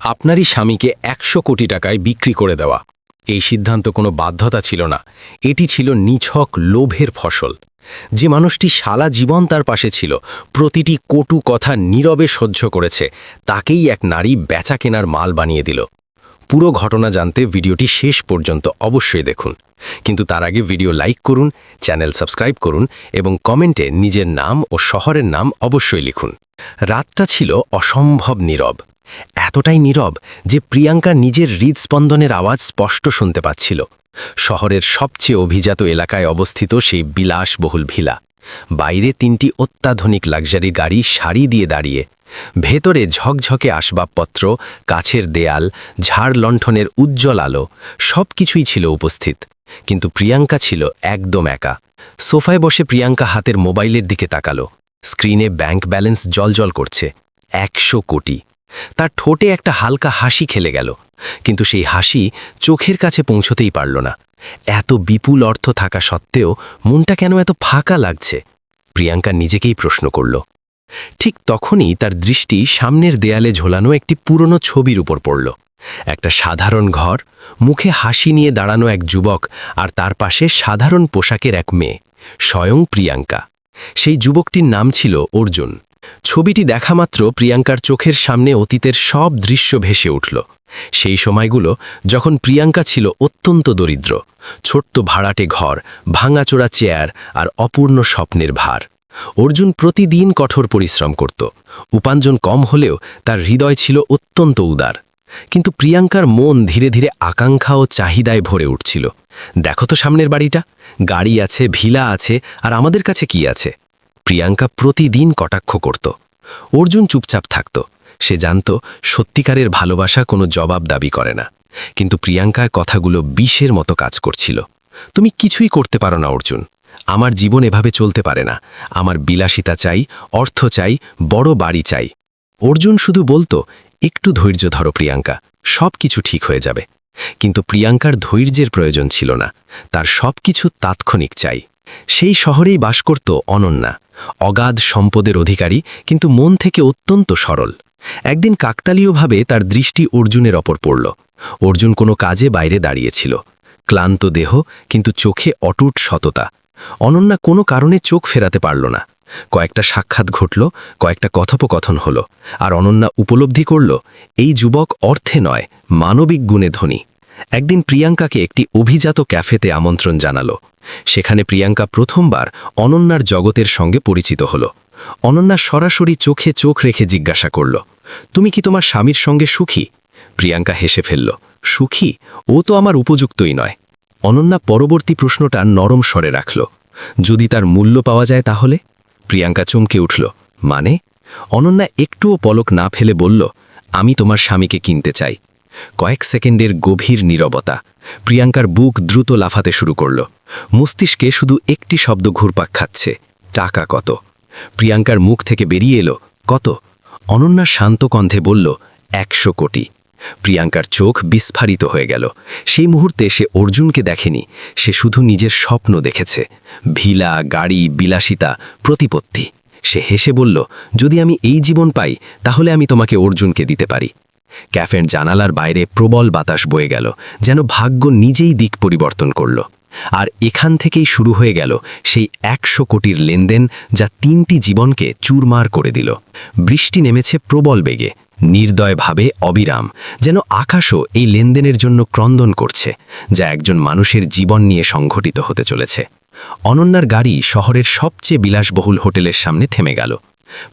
আপনারই স্বামীকে একশো কোটি টাকায় বিক্রি করে দেওয়া। এই সিদ্ধান্ত কোনো বাধ্যতা ছিল না। এটি ছিল নিছক লোভের ফসল। যে মানুষটি সারা জীবন তার পাশে ছিল, প্রতিটি কটু কথা নীরবে সহ্য করেছে, তাকেই এক নারী বেচা কেনার মাল বানিয়ে দিল। পুরো ঘটনা জানতে ভিডিওটি শেষ পর্যন্ত অবশ্যই দেখুন। কিন্তু তার আগে ভিডিও লাইক করুন, চ্যানেল সাবস্ক্রাইব করুন এবং কমেন্টে নিজের নাম ও শহরের নাম অবশ্যই লিখুন। রাতটা ছিল অসম্ভব নীরব। এতটাই নীরব যে প্রিয়াঙ্কা নিজের হৃদস্পন্দনের আওয়াজ স্পষ্ট শুনতে পাচ্ছিল। শহরের সবচেয়ে অভিজাত এলাকায় অবস্থিত সেই বিলাসবহুল ভিলা। বাইরে তিনটি অত্যাধুনিক লাক্সারি গাড়ি, সারি দিয়ে দাঁড়িয়ে। ভেতরে ঝকঝকে আসবাবপত্র, কাছের দেয়াল, ঝাড় লণ্ঠনের উজ্জ্বল আলো সব কিছুই ছিল উপস্থিত। কিন্তু প্রিয়াঙ্কা ছিল একদম একা। সোফায় বসে প্রিয়াঙ্কা হাতের মোবাইলের দিকে তাকালো। স্ক্রিনে ব্যাংক ব্যালেন্স জলজল করছে। একশো কোটি। তার ঠোঁটে একটা হালকা হাসি খেলে গেল, কিন্তু সেই হাসি চোখের কাছে পৌঁছতেই পারল না। এত বিপুল অর্থ থাকা সত্ত্বেও মনটা কেন এত ফাঁকা লাগছে? প্রিয়াঙ্কা নিজেকেই প্রশ্ন করল। ঠিক তখনই তার দৃষ্টি সামনের দেয়ালে ঝোলানো একটি পুরনো ছবির উপর পড়ল। একটা সাধারণ ঘর, মুখে হাসি নিয়ে দাঁড়ানো এক যুবক আর তার পাশে সাধারণ পোশাকের এক মেয়ে, স্বয়ং প্রিয়াঙ্কা। সেই যুবকটির নাম ছিল অর্জুন। ছবিটি দেখামাত্র প্রিয়াঙ্কার চোখের সামনে অতীতের সব দৃশ্য ভেসে উঠল। সেই সময়গুলো যখন প্রিয়াঙ্কা ছিল অত্যন্ত দরিদ্র, ছোট্ট ভাড়াটে ঘর, ভাঙাচোরা চেয়ার আর অপূর্ণ স্বপ্নের ভার। অর্জুন প্রতিদিন কঠোর পরিশ্রম করত। উপাঞ্জন কম হলেও তার হৃদয় ছিল অত্যন্ত উদার। কিন্তু প্রিয়াঙ্কার মন ধীরে ধীরে আকাঙ্ক্ষা ও চাহিদায় ভরে উঠছিল। দেখো তো সামনের বাড়িটা। গাড়ি আছে, ভিলা আছে, আর আমাদের কাছে কি আছে? প্রিয়াঙ্কা প্রতিদিন কটাক্ষ করত। অর্জুন চুপচাপ থাকত। সে জানত, সত্যিকারের ভালোবাসা কোনো জবাব দাবি করে না। কিন্তু প্রিয়াঙ্কার কথাগুলো বিষের মতো কাজ করছিল। তুমি কিছুই করতে পারো না, অর্জুন। আমার জীবন এভাবে চলতে পারে না। আমার বিলাসিতা চাই, অর্থ চাই, বড় বাড়ি চাই। অর্জুন শুধু বলতো, একটু ধৈর্য ধরো প্রিয়াঙ্কা সব কিছু ঠিক হয়ে যাবে। কিন্তু প্রিয়াঙ্কার ধৈর্যের প্রয়োজন ছিল না। তার সব কিছু তাৎক্ষণিক চাই। সেই শহরেই বাস করত অনন্যা। অগাধ সম্পদের অধিকারী, কিন্তু মন থেকে অত্যন্ত সরল। একদিন কাকতালীয়ভাবে তার দৃষ্টি অর্জুনের ওপর পড়ল। অর্জুন কোনো কাজে বাইরে দাঁড়িয়েছিল। ক্লান্ত দেহ, কিন্তু চোখে অটুট সততা। অনন্যা কোনো কারণে চোখ ফেরাতে পারল না। কয়েকটা সাক্ষাৎ ঘটল, কয়েকটা কথোপকথন হল, আর অনন্যা উপলব্ধি করল, এই যুবক অর্থে নয়, মানবিক গুণে ধনী। একদিন প্রিয়াঙ্কাকে একটি অভিজাত ক্যাফেতে আমন্ত্রণ জানালো। সেখানে প্রিয়াঙ্কা প্রথমবার অনন্যার জগতের সঙ্গে পরিচিত হল। অনন্যা সরাসরি চোখে চোখ রেখে জিজ্ঞাসা করল, তুমি কি তোমার স্বামীর সঙ্গে সুখী? প্রিয়াঙ্কা হেসে ফেলল, সুখী? ও তো আমার উপযুক্তই নয়। অনন্যা পরবর্তী প্রশ্নটা নরম স্বরে রাখল, যদি তার মূল্য পাওয়া যায় তাহলে? প্রিয়াঙ্কা চমকে উঠল মানে? অনন্যা একটুও পলক না ফেলে বলল, আমি তোমার স্বামীকে কিনতে চাই। কয়েক সেকেন্ডের গভীর নীরবতা প্রিয়াঙ্কার বুক দ্রুত লাফাতে শুরু করল। মস্তিষ্কে শুধু একটি শব্দ ঘুরপাক খাচ্ছে, টাকা কত? প্রিয়াঙ্কার মুখ থেকে বেরিয়ে এলো, কত? অনন্যা শান্ত কণ্ঠে বলল, একশো কোটি। প্রিয়াঙ্কার চোখ বিস্ফারিত হয়ে গেল। সেই মুহূর্তে সে অর্জুনকে দেখেনি, সে শুধু নিজের স্বপ্ন দেখেছে। ভিলা, গাড়ি, বিলাসিতা, প্রতিপত্তি। সে হেসে বলল, যদি আমি এই জীবন পাই, তাহলে আমি তোমাকে অর্জুনকে দিতে পারি। ক্যাফের জানালার বাইরে প্রবল বাতাস বয়ে গেল, যেন ভাগ্য নিজেই দিক পরিবর্তন করল। আর এখান থেকেই শুরু হয়ে গেল সেই একশো কোটির লেনদেন যা তিনটি জীবনকে চুরমার করে দিল। বৃষ্টি নেমেছে প্রবল বেগে, নির্দয়ভাবে অবিরাম, যেন আকাশও এই লেনদেনের জন্য ক্রন্দন করছে, যা একজন মানুষের জীবন নিয়ে সংঘটিত হতে চলেছে। অনন্যার গাড়ি শহরের সবচেয়ে বিলাসবহুল হোটেলের সামনে থেমে গেল।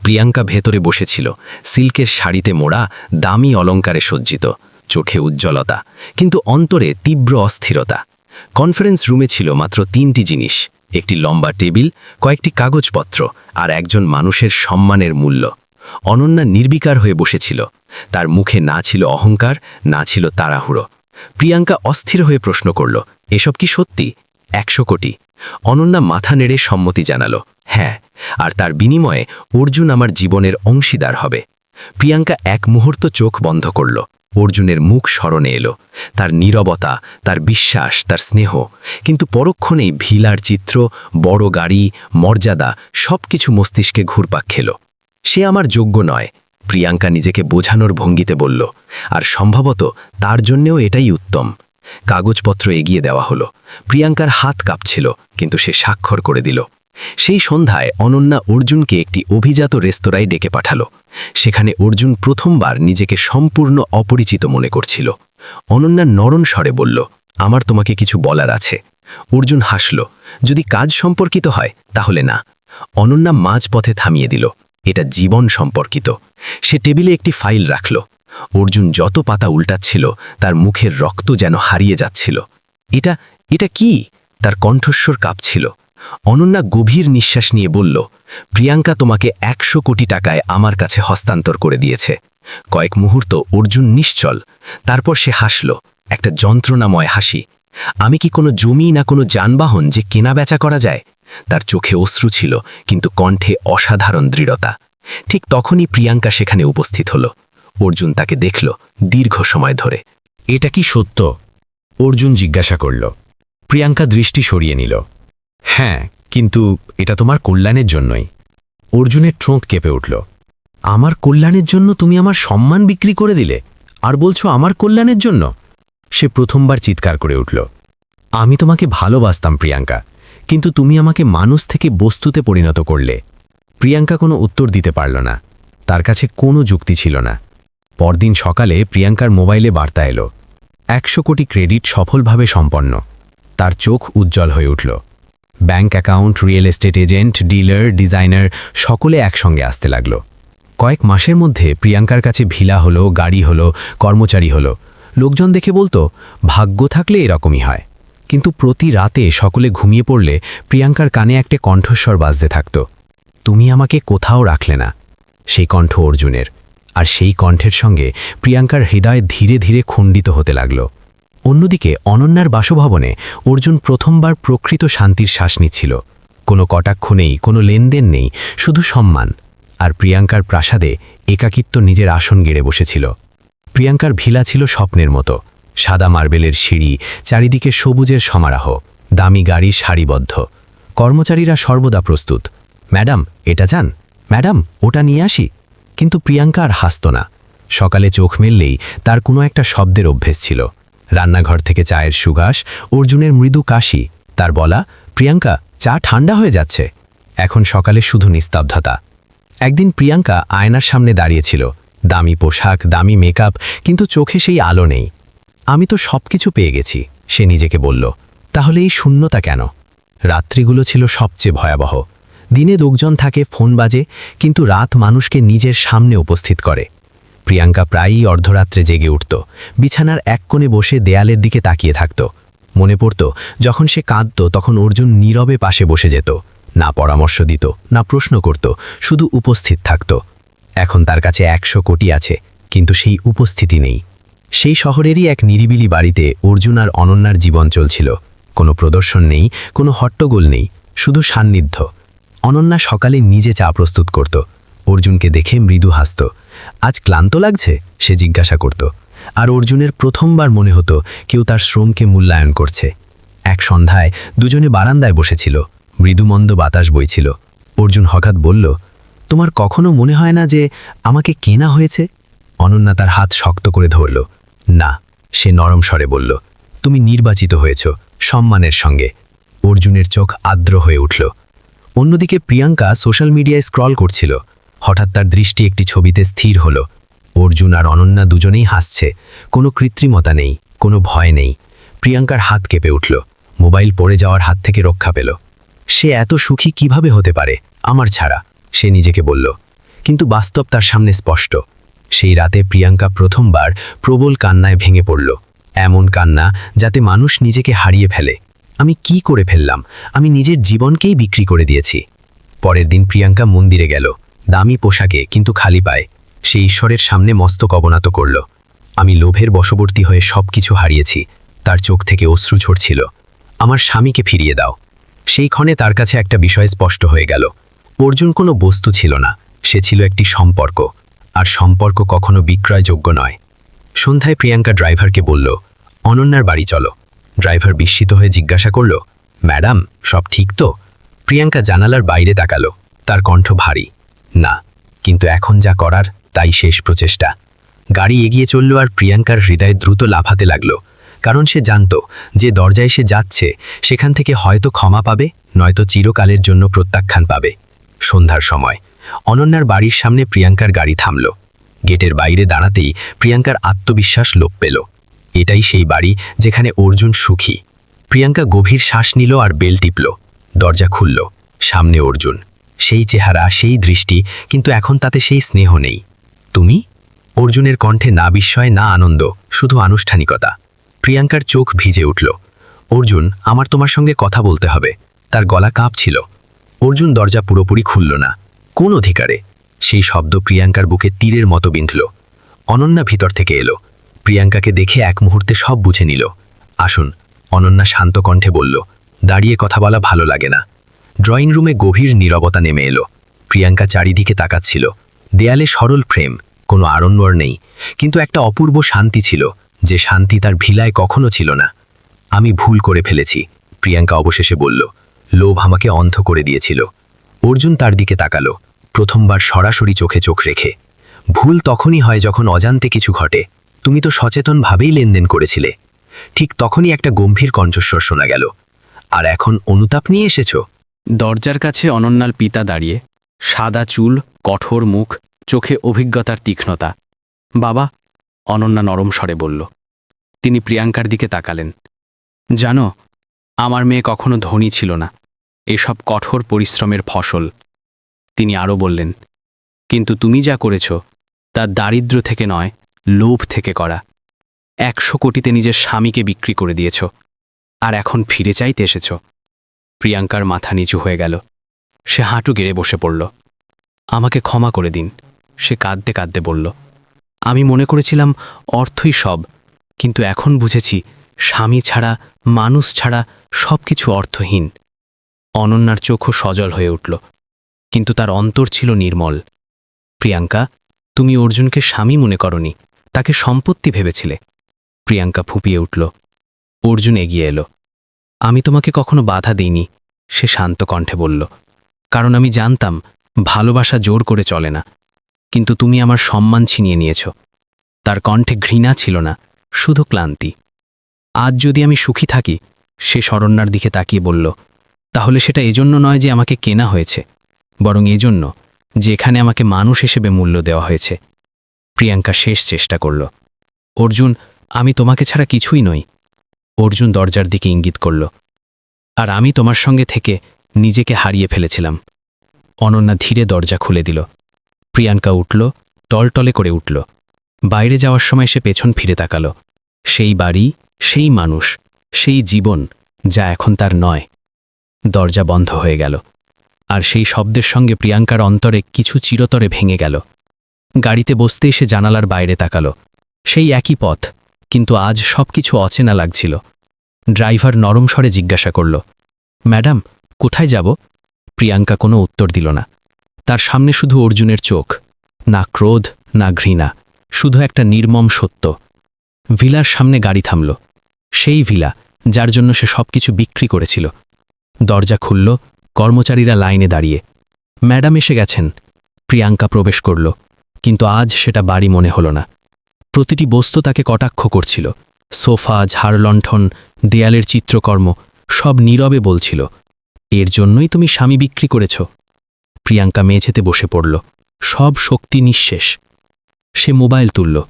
প্রিয়াঙ্কা ভেতরে বসেছিল। সিল্কের শাড়িতে মোড়া, দামি অলঙ্কারে সজ্জিত। চোখে উজ্জ্বলতা, কিন্তু অন্তরে তীব্র অস্থিরতা। কনফারেন্স রুমে ছিল মাত্র তিনটি জিনিস। একটি লম্বা টেবিল, কয়েকটি কাগজপত্র আর একজন মানুষের সম্মানের মূল্য। অনন্যা নির্বিকার হয়ে বসেছিল। তার মুখে না ছিল অহংকার, না ছিল তাড়াহুড়ো। প্রিয়াঙ্কা অস্থির হয়ে প্রশ্ন করল, এসব কি সত্যি? একশো কোটি? অনন্যা মাথা নেড়ে সম্মতি জানালো হ্যাঁ। আর তার বিনিময়ে অর্জুন আমার জীবনের অংশীদার হবে। প্রিয়াঙ্কা এক মুহূর্ত চোখ বন্ধ করল। অর্জুনের মুখ স্মরণে এলো। তার নীরবতা, তার বিশ্বাস, তার স্নেহ, কিন্তু পরক্ষণেই ভিলার চিত্র, বড় গাড়ি, মর্যাদা সব কিছু মস্তিষ্কে ঘুরপাক খেল। সে আমার যোগ্য নয়, প্রিয়াঙ্কা নিজেকে বোঝানোর ভঙ্গিতে বলল, আর সম্ভবত তার জন্যেও এটাই উত্তম। কাগজপত্র এগিয়ে দেওয়া হলো। প্রিয়াঙ্কার হাত কাঁপছিল, কিন্তু সে স্বাক্ষর করে দিল। সেই সন্ধ্যায় অনন্যা অর্জুনকে একটি অভিজাত রেস্তোরাঁয় ডেকে পাঠালো। সেখানে অর্জুন প্রথমবার নিজেকে সম্পূর্ণ অপরিচিত মনে করছিল। অনন্যা নরম স্বরে বলল, আমার তোমাকে কিছু বলার আছে। অর্জুন হাসল, যদি কাজ সম্পর্কিত হয়, তাহলে না। অনন্যা মাঝপথে থামিয়ে দিল, এটা জীবন সম্পর্কিত। সে টেবিলে একটি ফাইল রাখল। অর্জুন যত পাতা উল্টাচ্ছিল, তার মুখের রক্ত যেন হারিয়ে যাচ্ছিল। এটা এটা কি? তার কণ্ঠস্বর কাঁপছিল। অনন্যা গভীর নিঃশ্বাস নিয়ে বলল, প্রিয়াঙ্কা তোমাকে একশো কোটি টাকায় আমার কাছে হস্তান্তর করে দিয়েছে। কয়েক মুহূর্ত অর্জুন নিশ্চল, তারপর সে হাসল, একটা যন্ত্রণাময় হাসি। আমি কি কোনো জমি না কোনো যানবাহন যে কেনা বেচা করা যায়? তার চোখে অশ্রু ছিল, কিন্তু কণ্ঠে অসাধারণ দৃঢ়তা। ঠিক তখনই প্রিয়াঙ্কা সেখানে উপস্থিত হল। অর্জুন তাকে দেখল দীর্ঘ সময় ধরে। এটা কি সত্য? অর্জুন জিজ্ঞাসা করল। প্রিয়াঙ্কা দৃষ্টি সরিয়ে নিল। হ্যাঁ কিন্তু এটা তোমার কল্যাণের জন্যই। অর্জুনের ট্রোঁক কেঁপে উঠল। আমার কল্যাণের জন্য তুমি আমার সম্মান বিক্রি করে দিলে, আর বলছো আমার কল্যাণের জন্য? সে প্রথমবার চিৎকার করে উঠল। আমি তোমাকে ভালোবাসতাম, প্রিয়াঙ্কা, কিন্তু তুমি আমাকে মানুষ থেকে বস্তুতে পরিণত করলে। প্রিয়াঙ্কা কোনো উত্তর দিতে পারল না। তার কাছে কোনো যুক্তি ছিল না। পরদিন সকালে প্রিয়াঙ্কার মোবাইলে বার্তা এলো। একশো কোটি ক্রেডিট সফলভাবে সম্পন্ন। তার চোখ উজ্জ্বল হয়ে উঠল। Bank account, real estate agent, dealer, designer সকলে একসঙ্গে আসতে লাগল। কয়েক মাসের মধ্যে প্রিয়াঙ্কার কাছে ভিলা হলো, গাড়ি হলো, কর্মচারী হলো। লোকজন দেখে বলতো, ভাগ্য থাকলে এরকমই হয়। কিন্তু প্রতি রাতে সকলে ঘুমিয়ে পড়লে প্রিয়াঙ্কার কানে একটা কণ্ঠস্বর বাজতে থাকত। তুমি আমাকে কোথাও রাখলে না। সেই কণ্ঠ অর্জুনের। আর সেই কণ্ঠের সঙ্গে প্রিয়াঙ্কার হৃদয় ধীরে ধীরে খণ্ডিত হতে লাগল। অন্যদিকে অনন্যার বাসভবনে অর্জুন প্রথমবার প্রকৃত শান্তির শ্বাস নিচ্ছিল। কোনো কটাক্ষ নেই, কোনো লেনদেন নেই, শুধু সম্মান। আর প্রিয়াঙ্কার প্রাসাদে একাকিত্ব নিজের আসন গেড়ে বসেছিল। প্রিয়াঙ্কার ভিলা ছিল স্বপ্নের মতো। সাদা মার্বেলের সিঁড়ি, চারিদিকে সবুজের সমারাহ, দামি গাড়ি সারিবদ্ধ। কর্মচারীরা সর্বদা প্রস্তুত। ম্যাডাম, এটা যান। ম্যাডাম, ওটা নিয়ে আসি। কিন্তু প্রিয়াঙ্কা আর হাসত না। সকালে চোখ মেললেই তার কোনো একটা শব্দের অভ্যেস ছিল। রান্নাঘর থেকে চায়ের সুঘাস অর্জুনের মৃদু কাশি, তার বলা, প্রিয়াঙ্কা, চা ঠান্ডা হয়ে যাচ্ছে। এখন সকালে শুধু নিস্তব্ধতা। একদিন প্রিয়াঙ্কা আয়নার সামনে দাঁড়িয়েছিল, দামি পোশাক, দামি মেকআপ, কিন্তু চোখে সেই আলো নেই। আমি তো সব কিছু পেয়ে গেছি, সে নিজেকে বলল। তাহলে এই শূন্যতা কেন? রাত্রিগুলো ছিল সবচেয়ে ভয়াবহ। দিনে লোকজন থাকে, ফোন বাজে, কিন্তু রাত মানুষকে নিজের সামনে উপস্থিত করে। প্রিয়াঙ্কা প্রায়ই অর্ধরাত্রে জেগে উঠত। বিছানার এক কোণে বসে দেয়ালের দিকে তাকিয়ে থাকত। মনে পড়ত, যখন সে কাঁদত, তখন অর্জুন নীরবে পাশে বসে যেত। না পরামর্শ দিত, না প্রশ্ন করত, শুধু উপস্থিত থাকত। এখন তার কাছে একশো কোটি আছে, কিন্তু সেই উপস্থিতি নেই। সেই শহরেরই এক নিরিবিলি বাড়িতে অর্জুন আর অনন্যার জীবন চলছিল। কোনো প্রদর্শন নেই, কোনো হট্টগোল নেই, শুধু সান্নিধ্য। অনন্যা সকালে নিজে চা প্রস্তুত করত। অর্জুনকে দেখে মৃদু হাসত। আজ ক্লান্ত লাগছে? সে জিজ্ঞাসা করত। আর অর্জুনের প্রথমবার মনে হতো কেউ তার শ্রমকে মূল্যায়ন করছে। এক সন্ধ্যায় দুজনে বারান্দায় বসেছিল। মৃদুমন্দ বাতাস বইছিল। অর্জুন হঠাৎ বলল, তোমার কখনো মনে হয় না যে আমাকে কেনা হয়েছে? অনন্যা তার হাত শক্ত করে ধরল। না, সে নরম স্বরে বলল, তুমি নির্বাচিত হয়েছ, সম্মানের সঙ্গে। অর্জুনের চোখ আর্দ্র হয়ে উঠল। অন্যদিকে প্রিয়াঙ্কা সোশ্যাল মিডিয়ায় স্ক্রল করছিল। হঠাৎ তার দৃষ্টি একটি ছবিতে স্থির হল। অর্জুন আর অনন্যা দুজনেই হাসছে। কোনো কৃত্রিমতা নেই, কোনো ভয় নেই। প্রিয়াঙ্কার হাত কেঁপে উঠল। মোবাইল পড়ে যাওয়ার হাত থেকে রক্ষা পেল। সে এত সুখী কীভাবে হতে পারে? আমার ছাড়া, সে নিজেকে বলল। কিন্তু বাস্তব তার সামনে স্পষ্ট। সেই রাতে প্রিয়াঙ্কা প্রথমবার প্রবল কান্নায় ভেঙে পড়ল। এমন কান্না যাতে মানুষ নিজেকে হারিয়ে ফেলে। আমি কি করে ফেললাম? আমি নিজের জীবনকেই বিক্রি করে দিয়েছি। পরের দিন প্রিয়াঙ্কা মন্দিরে গেল। দামি পোশাকে কিন্তু খালি পায় সে ঈশ্বরের সামনে মস্তক অবনত করল। আমি লোভের বশবর্তী হয়ে সব কিছু হারিয়েছি, তার চোখ থেকে অশ্রু ঝরছিল। আমার স্বামীকে ফিরিয়ে দাও। সেই ক্ষণে তার কাছে একটা বিষয় স্পষ্ট হয়ে গেল। অর্জুন কোনো বস্তু ছিল না, সে ছিল একটি সম্পর্ক, আর সম্পর্ক কখনো বিক্রয়যোগ্য নয়। সন্ধ্যায় প্রিয়াঙ্কা ড্রাইভারকে বলল, অনন্যার বাড়ি চলো। ড্রাইভার বিস্মিত হয়ে জিজ্ঞাসা করল, ম্যাডাম, সব ঠিক তো? প্রিয়াঙ্কা জানালার বাইরে তাকালো। তার কণ্ঠ ভারী। না, কিন্তু এখন যা করার, তাই শেষ প্রচেষ্টা। গাড়ি এগিয়ে চলল আর প্রিয়াঙ্কার হৃদয় দ্রুত লাফাতে লাগল, কারণ সে জানত, যে দরজায় সে যাচ্ছে, সেখান থেকে হয়তো ক্ষমা পাবে, নয়তো চিরকালের জন্য প্রত্যাখ্যান পাবে। সন্ধ্যার সময়, অনন্যার বাড়ির সামনে প্রিয়াঙ্কার গাড়ি থামল। গেটের বাইরে দাঁড়াতেই প্রিয়াঙ্কার আত্মবিশ্বাস লোপ পেল। এটাই সেই বাড়ি যেখানে অর্জুন সুখী। প্রিয়াঙ্কা গভীর শ্বাস নিল আর বেল টিপল। দরজা খুলল, সামনে অর্জুন। সেই চেহারা, সেই দৃষ্টি, কিন্তু এখন তাতে সেই স্নেহ নেই। তুমি? অর্জুনের কণ্ঠে না বিস্ময়, না আনন্দ, শুধু আনুষ্ঠানিকতা। প্রিয়াঙ্কার চোখ ভিজে উঠল। অর্জুন, আমার তোমার সঙ্গে কথা বলতে হবে। তার গলা কাঁপছিল। অর্জুন দরজা পুরোপুরি খুলল না। কোন অধিকারে? সেই শব্দ প্রিয়াঙ্কার বুকে তীরের মতো বিঁধল। অনন্যা ভিতর থেকে এলো। প্রিয়াঙ্কাকে দেখে এক মুহূর্তে সব বুঝে নিল। আসুন, অনন্যা শান্ত কণ্ঠে বলল, দাঁড়িয়ে কথা বলা ভালো লাগে না। ড্রয়িং রুমে গভীর নীরবতা নেমে এলো। প্রিয়াঙ্কা চারিদিকে তাকাচ্ছিল। দেয়ালে সরল ফ্রেম কোনো আড়ম্বর নেই, কিন্তু একটা অপূর্ব শান্তি ছিল, যে শান্তি তার ভিলায় কখনো ছিল না। আমি ভুল করে ফেলেছি, প্রিয়াঙ্কা অবশেষে বলল। লোভ আমাকে অন্ধ করে দিয়েছিল। অর্জুন তার দিকে তাকালো, প্রথমবার সরাসরি চোখে চোখ রেখে। ভুল তখনই হয় যখন অজান্তে কিছু ঘটে। তুমি তো সচেতনভাবেই লেনদেন করেছিলে। ঠিক তখনই একটা গম্ভীর কণ্ঠস্বর শোনা গেল। আর এখন অনুতাপ নিয়ে এসেছ? দরজার কাছে অনন্যার পিতা দাঁড়িয়ে, সাদা চুল, কঠোর মুখ, চোখে অভিজ্ঞতার তীক্ষ্ণতা। বাবা, অনন্যা নরম স্বরে বলল। তিনি প্রিয়াঙ্কার দিকে তাকালেন। জানো, আমার মেয়ে কখনো ধনী ছিল না। এসব কঠোর পরিশ্রমের ফসল। তিনি আরও বললেন, কিন্তু তুমি যা করেছ, তা দারিদ্র থেকে নয়, লোভ থেকে করা। একশো কোটিতে নিজের স্বামীকে বিক্রি করে দিয়েছ, আর এখন ফিরে চাইতে এসেছ। প্রিয়াঙ্কার মাথা নিচু হয়ে গেল। সে হাঁটু গেড়ে বসে পড়ল। আমাকে ক্ষমা করে দিন, সে কাঁদতে কাঁদতে বলল। আমি মনে করেছিলাম অর্থই সব, কিন্তু এখন বুঝেছি স্বামী ছাড়া, মানুষ ছাড়া সব কিছু অর্থহীন। অনন্যার চোখও সজল হয়ে উঠল, কিন্তু তার অন্তর ছিল নির্মল। প্রিয়াঙ্কা, তুমি অর্জুনকে স্বামী মনে করনি, তাকে সম্পত্তি ভেবেছিলে? প্রিয়াঙ্কা ফুপিয়ে উঠল। অর্জুন এগিয়ে এলো। আমি তোমাকে কখনো বাধা দিইনি, সে শান্ত কণ্ঠে বলল। কারণ আমি জানতাম, ভালোবাসা জোর করে চলে না। কিন্তু তুমি আমার সম্মান ছিনিয়ে নিয়েছ। তার কণ্ঠে ঘৃণা ছিল না, শুধু ক্লান্তি। আজ যদি আমি সুখী থাকি, সে শরণ্যার দিকে তাকিয়ে বলল, তাহলে সেটা এজন্য নয় যে আমাকে কেনা হয়েছে, বরং এজন্য যে এখানে আমাকে মানুষ হিসেবে মূল্য দেওয়া হয়েছে। প্রিয়াঙ্কা শেষ চেষ্টা করল। অর্জুন, আমি তোমাকে ছাড়া কিছুই নই। অর্জুন দরজার দিকে ইঙ্গিত করল, আর আমি তোমার সঙ্গে থেকে নিজেকে হারিয়ে ফেলেছিলাম। অনন্যা ধীরে দরজা খুলে দিল। প্রিয়াঙ্কা উঠল, টলটলে করে উঠল। বাইরে যাওয়ার সময় সে পেছন ফিরে তাকাল। সেই বাড়ি, সেই মানুষ, সেই জীবন যা এখন তার নয়। দরজা বন্ধ হয়ে গেল। আর সেই শব্দের সঙ্গে প্রিয়াঙ্কার অন্তরে কিছু চিরতরে ভেঙে গেল। গাড়িতে বসতেই সে জানালার বাইরে তাকাল। সেই একই পথ কিন্তু আজ সবকিছু অচেনা লাগছিল। ড্রাইভার নরম স্বরে জিজ্ঞাসা করল, ম্যাডাম, কোথায় যাব? প্রিয়াঙ্কা কোনো উত্তর দিল না। তার সামনে শুধু অর্জুনের চোখ, না ক্রোধ, না ঘৃণা, শুধু একটা নির্মম সত্য। ভিলার সামনে গাড়ি থামল। সেই ভিলা, যার জন্য সে সবকিছু বিক্রি করেছিল। দরজা খুলল, কর্মচারীরা লাইনে দাঁড়িয়ে। ম্যাডাম এসে গেছেন। প্রিয়াঙ্কা প্রবেশ করল, কিন্তু আজ সেটা বাড়ি মনে হল না। প্রতিটি বস্তু তাকে কটাক্ষ করছিল। সোফা, ঝাড়লণ্ঠন, দেয়ালের চিত্রকর্ম, সব নীরবে বলছিল, এর জন্যই তুমি স্বামী বিক্রি করেছ। প্রিয়াঙ্কা মেঝেতে বসে পড়ল। সব শক্তি নিঃশেষ। সে মোবাইল তুলল।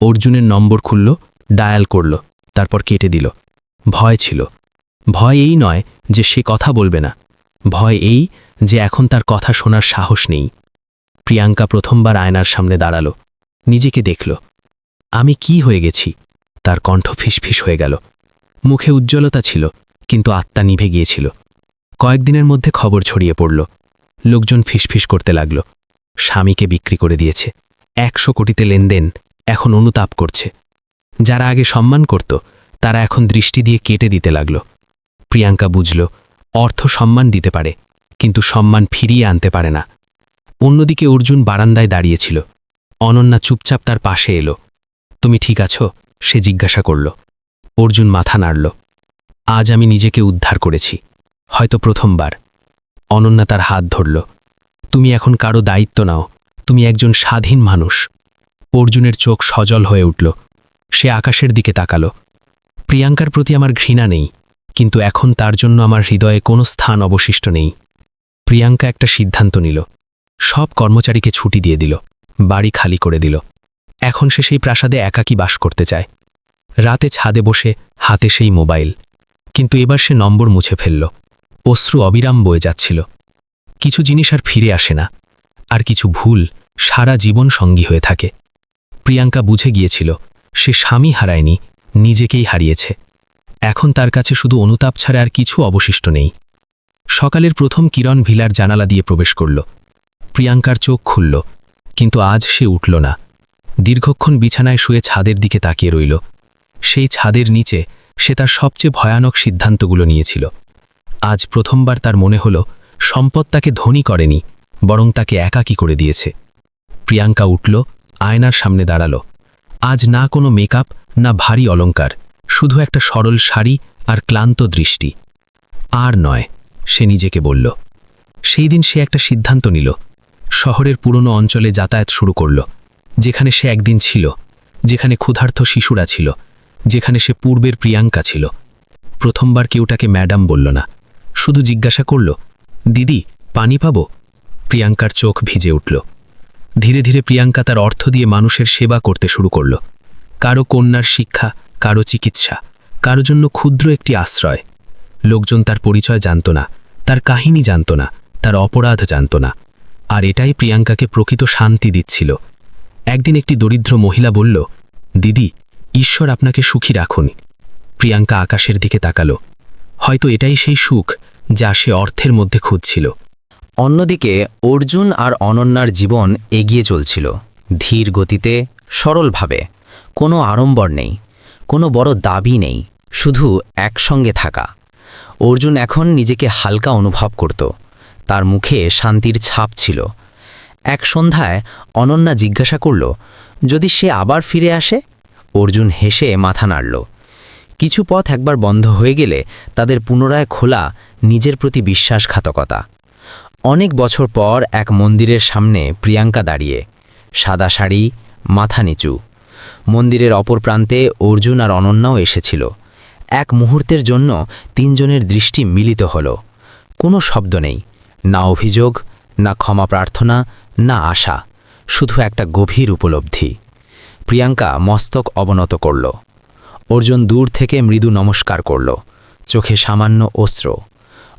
অর্জুনের নম্বর খুলল, ডায়াল করল, তারপর কেটে দিল। ভয় ছিল। ভয় এই নয় যে সে কথা বলবে না। ভয় এই যে এখন তার কথা শোনার সাহস নেই। প্রিয়াঙ্কা প্রথমবার আয়নার সামনে দাঁড়াল। নিজেকে দেখল। আমি কি হয়ে গেছি? তার কণ্ঠ ফিসফিস হয়ে গেল। মুখে উজ্জ্বলতা ছিল, কিন্তু আত্মা নিভে গিয়েছিল। কয়েকদিনের মধ্যে খবর ছড়িয়ে পড়ল। লোকজন ফিসফিস করতে লাগল। স্বামীকে বিক্রি করে দিয়েছে। একশো কোটিতে লেনদেন, এখন অনুতাপ করছে। যারা আগে সম্মান করত, তারা এখন দৃষ্টি দিয়ে কেটে দিতে লাগল। প্রিয়াঙ্কা বুঝল, অর্থ সম্মান দিতে পারে, কিন্তু সম্মান ফিরিয়ে আনতে পারে না। অন্যদিকে অর্জুন বারান্দায় দাঁড়িয়েছিল অনন্যা চুপচাপ তার পাশে এলো। তুমি ঠিক আছো? সে জিজ্ঞাসা করল। অর্জুন মাথা নাড়ল। আজ আমি নিজেকে উদ্ধার করেছি। হয়তো প্রথমবার। অনন্যা তার হাত ধরল। তুমি এখন কারও দায়িত্ব নাও। তুমি একজন স্বাধীন মানুষ। অর্জুনের চোখ সজল হয়ে উঠল। সে আকাশের দিকে তাকালো। প্রিয়াঙ্কার প্রতি আমার ঘৃণা নেই, কিন্তু এখন তার জন্য আমার হৃদয়ে কোনো স্থান অবশিষ্ট নেই। প্রিয়াঙ্কা একটা সিদ্ধান্ত নিল। সব কর্মচারীকে ছুটি দিয়ে দিল। বাড়ি খালি করে দিল। এখন সে সেই প্রাসাদে একাকী বাস করতে চায়। রাতে ছাদে বসে, হাতে সেই মোবাইল। কিন্তু এবার সে নম্বর মুছে ফেলল। অশ্রু অবিরাম বয়ে যাচ্ছিল। কিছু জিনিস আর ফিরে আসে না। আর কিছু ভুল সারা জীবন সঙ্গী হয়ে থাকে। প্রিয়াঙ্কা বুঝে গিয়েছিল, সে স্বামী হারায়নি, নিজেকেই হারিয়েছে। এখন তার কাছে শুধু অনুতাপ ছাড়া আর কিছু অবশিষ্ট নেই। সকালের প্রথম কিরণ ভিলার জানালা দিয়ে প্রবেশ করল। প্রিয়াঙ্কার চোখ খুলল, কিন্তু আজ সে উঠল না। দীর্ঘক্ষণ বিছানায় শুয়ে ছাদের দিকে তাকিয়ে রইল। সেই ছাদের নিচে সে তার সবচেয়ে ভয়ানক সিদ্ধান্তগুলো নিয়েছিল। আজ প্রথমবার তার মনে হল, সম্পদ তাকে ধনী করেনি, বরং তাকে একাকী করে দিয়েছে। প্রিয়াঙ্কা উঠল, আয়নার সামনে দাঁড়াল। আজ না কোনো মেকআপ, না ভারী অলংকার, শুধু একটা সরল শাড়ি আর ক্লান্ত দৃষ্টি। আর নয়, সে নিজেকে বলল। সেই দিন সে একটা সিদ্ধান্ত নিল। শহরের পুরনো অঞ্চলে যাতায়াত শুরু করল। যেখানে সে একদিন ছিল, যেখানে ক্ষুধার্ত শিশুরা ছিল, যেখানে সে পূর্বের প্রিয়াঙ্কা ছিল। প্রথমবার কেউ তাকে ম্যাডাম বলল না। শুধু জিজ্ঞাসা করল, দিদি, পানি পাবো? প্রিয়াঙ্কার চোখ ভিজে উঠল। ধীরে ধীরে প্রিয়াঙ্কা তার অর্থ দিয়ে মানুষের সেবা করতে শুরু করল। কারও কন্যার শিক্ষা, কারও চিকিৎসা, কারও জন্য ক্ষুদ্র একটি আশ্রয়। লোকজন তার পরিচয় জানত না, তার কাহিনী জানত না, তার অপরাধ জানত না। আর এটাই প্রিয়াঙ্কাকে প্রকৃত শান্তি দিচ্ছিল। একদিন একটি দরিদ্র মহিলা বলল, দিদি, ঈশ্বর আপনাকে সুখী রাখুন। প্রিয়াঙ্কা আকাশের দিকে তাকালো। হয়তো এটাই সেই সুখ যা সে অর্থের মধ্যে খুঁজছিল। অন্যদিকে অর্জুন আর অনন্যার জীবন এগিয়ে চলছিল, ধীর গতিতে, সরলভাবে। কোনো আড়ম্বর নেই, কোনো বড় দাবি নেই, শুধু একসঙ্গে থাকা। অর্জুন এখন নিজেকে হালকা অনুভব করত, তার মুখে শান্তির ছাপ ছিল। এক সন্ধ্যায় অনন্যা জিজ্ঞাসা করল, যদি সে আবার ফিরে আসে? অর্জুন হেসে মাথা নাড়ল। কিছু পথ একবার বন্ধ হয়ে গেলে তাদের পুনরায় খোলা নিজের প্রতি বিশ্বাসঘাতকতা। অনেক বছর পর এক মন্দিরের সামনে প্রিয়াঙ্কা দাঁড়িয়ে, সাদা শাড়ি, মাথা নিচু। মন্দিরের অপর প্রান্তে অর্জুন আর অনন্যাও এসেছিল। এক মুহূর্তের জন্য তিনজনের দৃষ্টি মিলিত হল। কোনো শব্দ নেই, না অভিযোগ, না ক্ষমা প্রার্থনা না আশা শুধু একটা গভীর উপলব্ধি। প্রিয়াঙ্কা মস্তক অবনত করল। অর্জুন দূর থেকে মৃদু নমস্কার করল। চোখে সামান্য অস্ত্র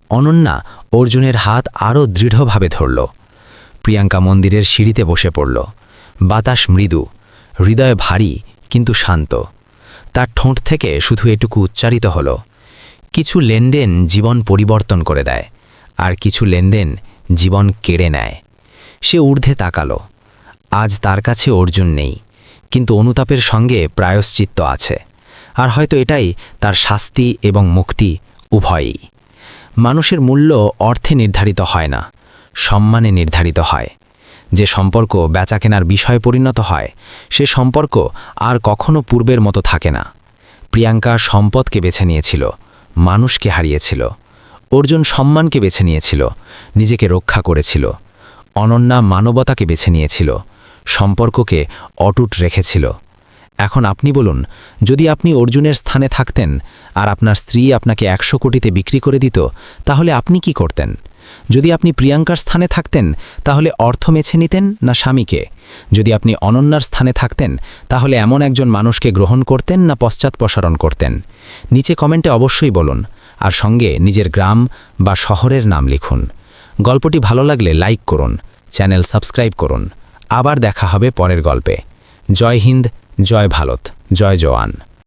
অনন্যা অর্জুনের হাত আরও দৃঢ়ভাবে ধরল। প্রিয়াঙ্কা মন্দিরের সিঁড়িতে বসে পড়ল। বাতাস মৃদু, হৃদয় ভারী, কিন্তু শান্ত। তার ঠোঁট থেকে শুধু এটুকু উচ্চারিত হল, কিছু লেনদেন জীবন পরিবর্তন করে দেয়, আর কিছু লেনদেন জীবন কেড়ে নেয়। সে ঊর্ধ্বে তাকালো। আজ তার কাছে অর্জুন নেই, কিন্তু অনুতাপের সঙ্গে প্রায়শ্চিত্ত আছে। আর হয়তো এটাই তার শাস্তি এবং মুক্তি উভয়ই। মানুষের মূল্য অর্থে নির্ধারিত হয় না, সম্মানে নির্ধারিত হয়। যে সম্পর্ক বেচাকেনার বিষয় পরিণত হয়, সে সম্পর্ক আর কখনো পূর্বের মতো থাকে না। প্রিয়াঙ্কা সম্পদকে বেছে নিয়েছিল, মানুষকে হারিয়েছিল। অর্জুন সম্মানকে বেছে নিয়েছিল, নিজেকে রক্ষা করেছিল। অনন্যা মানবতাকে বেছে নিয়েছিল, সম্পর্ককে অটুট রেখেছিল। এখন আপনি বলুন, যদি আপনি অর্জুনের স্থানে থাকতেন আর আপনার স্ত্রী আপনাকে একশো কোটিতে বিক্রি করে দিত, তাহলে আপনি কি করতেন? যদি আপনি প্রিয়াঙ্কার স্থানে থাকতেন, তাহলে অর্থ মেছে নিতেন না স্বামীকে? যদি আপনি অনন্যার স্থানে থাকতেন, তাহলে এমন একজন মানুষকে গ্রহণ করতেন না পশ্চাৎপসারণ করতেন? নিচে কমেন্টে অবশ্যই বলুন, আর সঙ্গে নিজের গ্রাম বা শহরের নাম লিখুন। গল্পটি ভালো লাগলে লাইক করুন, চ্যানেল সাবস্ক্রাইব করুন। আবার দেখা হবে পরের গল্পে। জয় হিন্দ, জয় ভারত, জয় জওয়ান।